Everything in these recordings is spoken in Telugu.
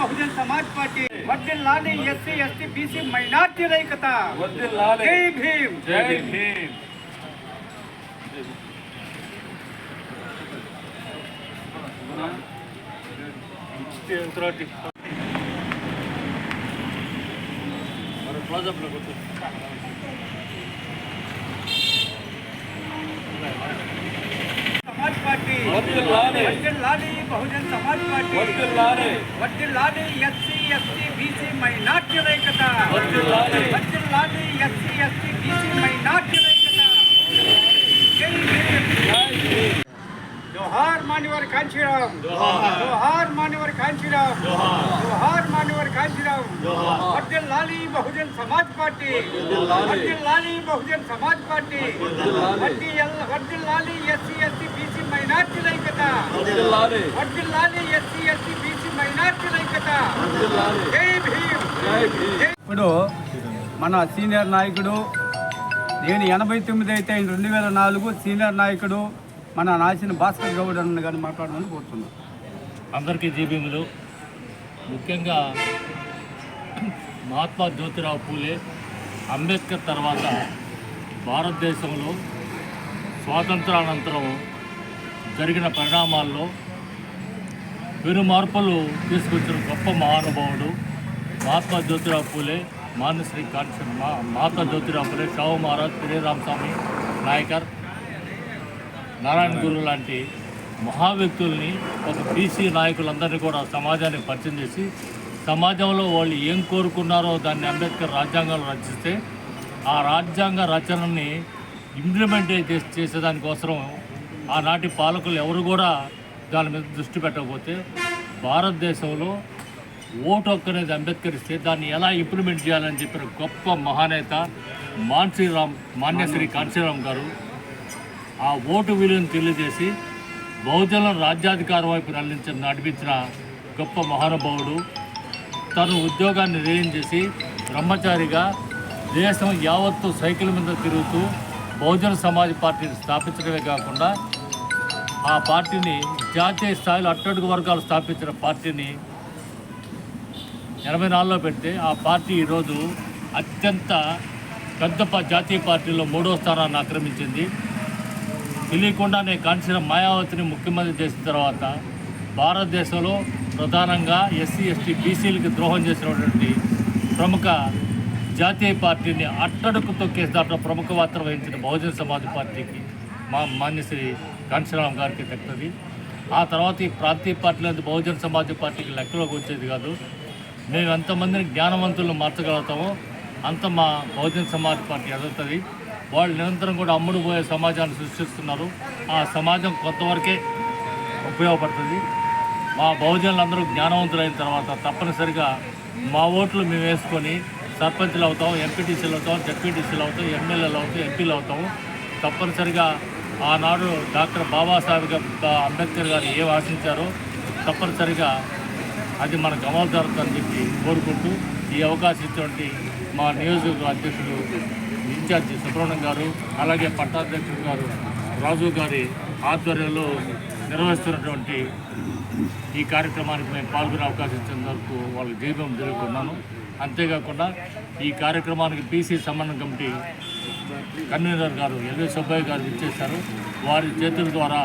బహుజన్ సమాజ్ పార్టీ వడ్డిల్ లాని ఎస్సీ ఎస్టీ బీసీ మైనార్టీ ఐక్యత జై భీమ్ జై భీమ్ క్లోజప్లో లాని బహుజన్ సమాజ్ పార్టీ లాని ఎస్సీ ఎస్టీ బీసీ మైనార్టీ. వడ్డిల్ లాని ఎస్సీ ఎస్టీ బీసీ మైనార్టీ ఐక్యత జై భీమ్ జోహార్ మాన్యవర్ కాంచీరామ్ జోహార్ మాన్యవర్ కాంచీరామ్ జోహార్ మాన్యవర్ కాంచీరామ్ వడ్డిల్ లాలి బహుజన్ సమాజ్ పార్టీ వడ్డిల్ లాలి బహుజన్ సమాజ్ పార్టీ వడ్డీ వడ్డిల్ లాలి ఎస్సీ ఎస్టీ బీసీ మైనార్టీ ఐక్యత వడ్డిల్ లాలి ఎస్సీ ఎస్టీ బీసీ మైనార్టీ ఐక్యత జై భీమ్ ఇప్పుడు మన సీనియర్ నాయకుడు నేను ఎనభై తొమ్మిది అయితే ఆయన రెండు వేల నాలుగు సీనియర్ నాయకుడు మన నాసిన భాస్కర్ గౌడ్ అన్న గారిని మాట్లాడమని కోరుతున్నాం. అందరికీ జీబీములు ముఖ్యంగా మహాత్మా జ్యోతిరావు పూలే అంబేద్కర్ తర్వాత భారతదేశంలో స్వాతంత్రానంతరం జరిగిన పరిణామాల్లో పెను మార్పులు తీసుకొచ్చిన గొప్ప మహానుభావుడు మహాత్మా జ్యోతిరావు పూలే మాన్యశ్రీ కాన్షన్ మా మాతా జ్యోతిరావు పూలే షావు మహారాజ్ పిరేరామస్వామి నాయకర్. నారాయణ గురు లాంటి మహా వ్యక్తుల్ని ఒక బీసీ నాయకులందరినీ కూడా సమాజానికి పరిచయం చేసి సమాజంలో వాళ్ళు ఏం కోరుకున్నారో దాన్ని అంబేద్కర్ రాజ్యాంగంలో రచిస్తే ఆ రాజ్యాంగ రచనని ఇంప్లిమెంట్ చేసే చేసేదానికోసం ఆనాటి పాలకులు ఎవరు కూడా దాని మీద దృష్టి పెట్టకపోతే భారతదేశంలో ఓటు హక్కు అనేది అంబేద్కర్ ఇస్తే దాన్ని ఎలా ఇంప్లిమెంట్ చేయాలని చెప్పిన గొప్ప మహానేత మాన్సీరామ్ మాన్యశ్రీ కాన్సీరామ్ గారు ఆ ఓటు విలువను తెలియజేసి బహుజనులను రాజ్యాధికారం వైపు నడిపించిన నడిపించిన గొప్ప మహానుభావుడు. తను ఉద్యోగాన్ని రిజైన్ చేసి బ్రహ్మచారిగా దేశం యావత్తు సైకిల్ మీద తిరుగుతూ బహుజన సమాజ్ పార్టీని స్థాపించడమే కాకుండా ఆ పార్టీని జాతీయ స్థాయిలో అట్టడుగు వర్గాలు స్థాపించిన పార్టీని ఎనభై నాలుగులో పెడితే ఆ పార్టీ ఈరోజు అత్యంత పెద్ద జాతీయ పార్టీలో మూడో స్థానాన్ని ఆక్రమించింది. తెలియకుండానే కాంచిన మాయావతిని ముఖ్యమంత్రి చేసిన తర్వాత భారతదేశంలో ప్రధానంగా ఎస్సీ ఎస్టీ బీసీలకు ద్రోహం చేసినటువంటి ప్రముఖ జాతీయ పార్టీని అట్టడుకు తొక్కేసి దాంట్లో ప్రముఖ పాత్ర వహించిన బహుజన సమాజ్ పార్టీకి మా మాన్యశ్రీ కాంచీరామ్ గారికి దక్కుతుంది ఆ తర్వాత ఈ ప్రాంతీయ పార్టీలందు బహుజన సమాజ్ పార్టీకి లెక్కలోకి వచ్చేది కాదు. మేము ఎంతమందిని జ్ఞానవంతులను మార్చగలుగుతామో అంత మా బహుజన సమాజ్ పార్టీ ఎదుగుతుంది. వాళ్ళు నిరంతరం కూడా అమ్ముడు పోయే సమాజాన్ని సృష్టిస్తున్నారు. ఆ సమాజం కొంతవరకే ఉపయోగపడుతుంది. మా బహుజనులందరూ జ్ఞానవంతులైన తర్వాత తప్పనిసరిగా మా ఓట్లు మేము వేసుకొని సర్పంచ్లు అవుతాం ఎంపీటీసీలు అవుతాం జడ్పీటీసీలు అవుతాం ఎమ్మెల్యేలు అవుతాం ఎంపీలు అవుతాము. తప్పనిసరిగా ఆనాడు డాక్టర్ బాబాసాహెబ్ అంబేద్కర్ గారు ఏం ఆశించారో తప్పనిసరిగా అది మనకు అమలు జరుగుతుందని చెప్పి కోరుకుంటూ ఈ అవకాశం ఇచ్చినటువంటి మా నియోజకవర్గ అధ్యక్షుడు ఇన్ఛార్జి సుబ్రహ్మణ్యం గారు అలాగే పట్టాధ్యక్షుడు గారు రాజు గారి ఆధ్వర్యంలో నిర్వహిస్తున్నటువంటి ఈ కార్యక్రమానికి మేము పాల్గొనే అవకాశం ఇచ్చినందుకు వాళ్ళకి దీపం తెలుపుకున్నాను అంతేకాకుండా ఈ కార్యక్రమానికి బీసీ సమన్వయ committee convener garu LV Subbaiah garu ఇచ్చేశారు వారి చేతుల ద్వారా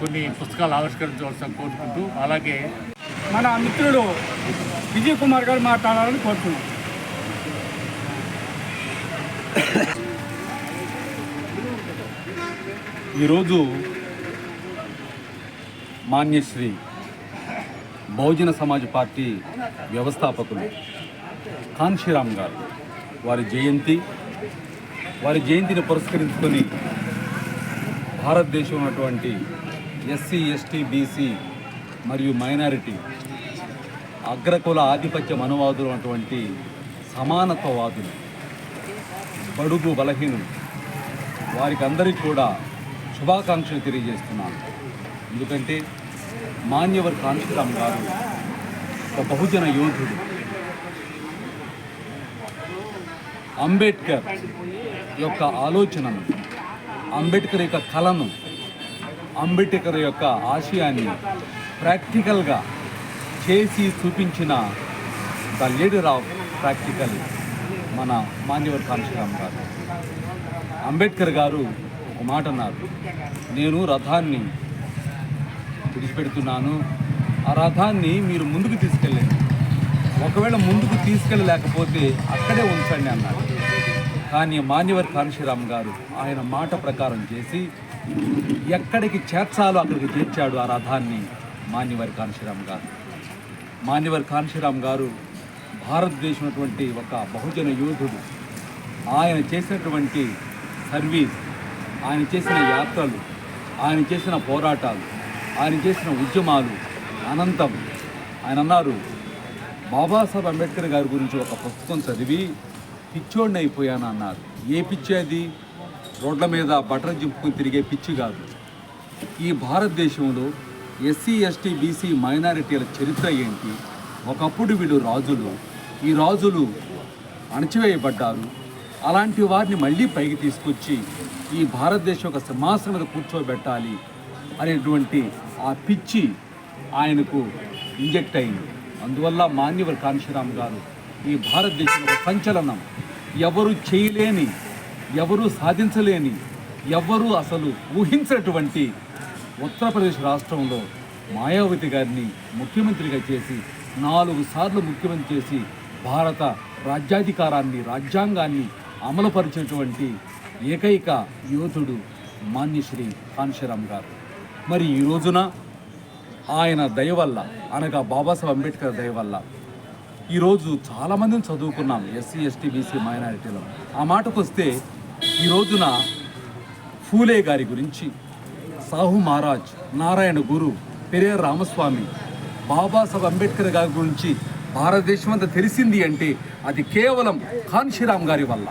కొన్ని పుస్తకాలు ఆవిష్కరించవలసిన కోరుకుంటూ అలాగే మన మిత్రుడు విజయ్ కుమార్ గారు మాట్లాడాలని కోరుతున్నాం. ఈరోజు మాన్యశ్రీ బహుజన సమాజ్ పార్టీ వ్యవస్థాపకులు కాన్షీరామ్ గారు వారి జయంతి వారి జయంతిని పురస్కరించుకొని భారతదేశం ఉన్నటువంటి ఎస్సీ ఎస్టీ బీసీ మరియు మైనారిటీ అగ్రకుల ఆధిపత్య మనువాదులు అటువంటి సమానత్వవాదులు బడుగు బలహీనులు. వారికి అందరికీ కూడా శుభాకాంక్షలు తెలియజేస్తున్నాను. ఎందుకంటే మాన్యవర్ కాంతిరామ్ గారు ఒక బహుజన యోధుడు. అంబేద్కర్ యొక్క ఆలోచనను అంబేద్కర్ యొక్క కళను అంబేద్కర్ యొక్క ఆశయాన్ని ప్రాక్టికల్గా చేసి చూపించిన ద లీడర్ ఆఫ్ ప్రాక్టికల్ మన మాన్యవర్ కాంశీరామ్ గారు. అంబేద్కర్ గారు ఒక మాట అన్నారు. నేను రథాన్ని విడిచిపెడుతున్నాను. ఆ రథాన్ని మీరు ముందుకు తీసుకెళ్ళండి. ఒకవేళ ముందుకు తీసుకెళ్ళలేకపోతే అక్కడే ఉంచండి అన్నారు కానీ మాన్యవర్ కాంశీరామ్ గారు ఆయన మాట ప్రకారం చేసి ఎక్కడికి చేర్చాలో అక్కడికి చేర్చాడు ఆ రథాన్ని మాన్యవర్ కాంశీరామ్ గారు. మాన్యవర్ కాంశీరామ్ గారు భారతదేశం అటువంటి ఒక బహుజన యోధుడు. ఆయన చేసినటువంటి సర్వీస్ ఆయన చేసిన యాత్రలు ఆయన చేసిన పోరాటాలు ఆయన చేసిన ఉద్యమాలు అనంతం. ఆయన అన్నారు బాబాసాహెబ్ అంబేద్కర్ గారి గురించి ఒక పుస్తకం చదివి పిచ్చోడిని అయిపోయాను అన్నారు. ఏ పిచ్చి అది? రోడ్ల మీద బటర్ చింపుకొని తిరిగే పిచ్చి కాదు. ఈ భారతదేశంలో ఎస్సీ ఎస్టీ బీసీ మైనారిటీల చరిత్ర ఏంటి? ఒకప్పుడు వీళ్ళు రాజులు. ఈ రాజులు అణచివేయబడ్డారు. అలాంటి వారిని మళ్ళీ పైకి తీసుకొచ్చి ఈ భారతదేశం ఒక సింహాసనం మీద కూర్చోబెట్టాలి అనేటువంటి ఆ పిచ్చి ఆయనకు ఇంజెక్ట్ అయింది. అందువల్ల మాన్యవర్ కాంశీరామ్ గారు ఈ భారతదేశంలో సంచలనం. ఎవరు చేయలేని ఎవరు సాధించలేని ఎవరు అసలు ఊహించినటువంటి ఉత్తరప్రదేశ్ రాష్ట్రంలో మాయావతి గారిని ముఖ్యమంత్రిగా చేసి నాలుగు సార్లు ముఖ్యమంత్రి చేసి భారత రాజ్యాధికారాన్ని రాజ్యాంగాన్ని అమలుపరిచినటువంటి ఏకైక యోధుడు మాన్యశ్రీ కాన్షరామ్ గారు. మరి ఈ రోజున ఆయన దయ వల్ల అనగా బాబాసాహెబ్ అంబేద్కర్ దయ వల్ల ఈరోజు చాలామందిని చదువుకున్నాం ఎస్సీ ఎస్టీ బీసీ మైనారిటీలో. ఆ మాటకు వస్తే ఈ రోజున ఫూలే గారి గురించి సాహు మహారాజ్ నారాయణ గురు పెరే రామస్వామి బాబాసాహెబ్ అంబేద్కర్ గారి గురించి భారతదేశం అంతా తెలిసింది అంటే అది కేవలం కాన్షిరామ్ గారి వల్ల.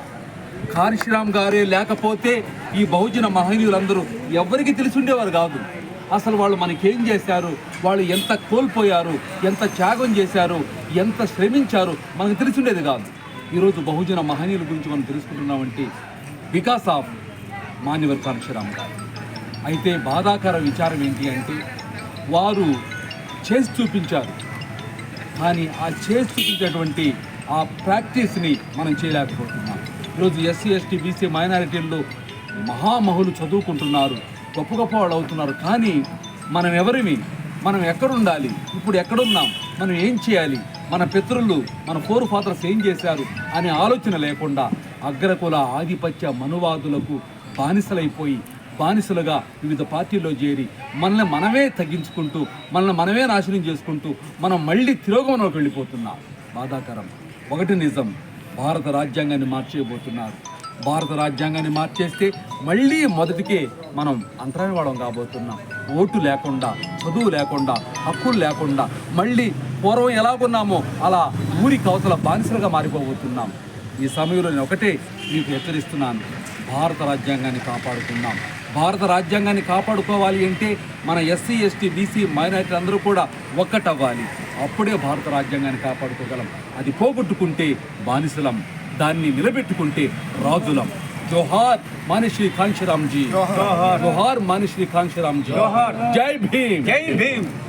కాన్షిరామ్ గారే లేకపోతే ఈ బహుజన మహనీయులందరూ ఎవరికి తెలిసిండేవారు కాదు. అసలు వాళ్ళు మనకేం చేశారు? వాళ్ళు ఎంత కోల్పోయారు? ఎంత త్యాగం చేశారు? ఎంత శ్రమించారు? మనకు తెలిసిండేది కాదు. ఈరోజు బహుజన మహనీయుల గురించి మనం తెలుసుకుంటున్నామంటే వికాస్ ఆఫ్ మాన్యవర్ కాన్షిరామ్ గారు. అయితే బాధాకర విచారం ఏంటి అంటే వారు చేసి చూపించారు. కానీ ఆ చేసి చూపించేటువంటి ఆ ప్రాక్టీస్ని మనం చేయలేకపోతున్నాం. ఈరోజు ఎస్సీ ఎస్టీ బీసీ మైనారిటీల్లో మహామహులు చదువుకుంటున్నారు గొప్ప గొప్ప వాళ్ళు అవుతున్నారు. కానీ మనం ఎవరిమి? మనం ఎక్కడుండాలి? ఇప్పుడు ఎక్కడున్నాం? మనం ఏం చేయాలి? మన పితరులు మన ఫోర్ ఫాదర్స్ ఏం చేశారు అనే ఆలోచన లేకుండా అగ్రకుల ఆధిపత్య మనువాదులకు బానిసలైపోయి బానిసలుగా వివిధ పార్టీల్లో చేరి మనల్ని మనమే తగ్గించుకుంటూ మనల్ని మనమే నాశనం చేసుకుంటూ మనం మళ్ళీ తిరోగమనంలోకి వెళ్ళిపోతున్నాం. బాధాకరం. ఒకటి నిజం. భారత రాజ్యాంగాన్ని మార్చేయబోతున్నారు. భారత రాజ్యాంగాన్ని మార్చేస్తే మళ్ళీ మొదటికే మనం అంతరాయవాడం కాబోతున్నాం. ఓటు లేకుండా చదువు లేకుండా హక్కులు లేకుండా మళ్ళీ పూర్వం ఎలాగున్నామో అలా ఊరి కవతల బానిసలుగా మారిపోబోతున్నాం. ఈ సమయంలో నేను ఒకటే మీకు హెచ్చరిస్తున్నాను. భారత రాజ్యాంగాన్ని కాపాడుకుందాం. భారత రాజ్యాంగాన్ని కాపాడుకోవాలి అంటే మన ఎస్సీ ఎస్టీ బీసీ మైనారిటీ అందరూ కూడా ఒక్కటవ్వాలి. అప్పుడే భారత రాజ్యాంగాన్ని కాపాడుకోగలం. అది పోగొట్టుకుంటే బానిసలం. దాన్ని నిలబెట్టుకుంటే రాజులం. జోహార్ మానిశ్రీ కాంశీరామ్ జీ జోహార్. మానిశ్రీ కాంశీరామ్ జీ జై భీమ్. జై భీమ్.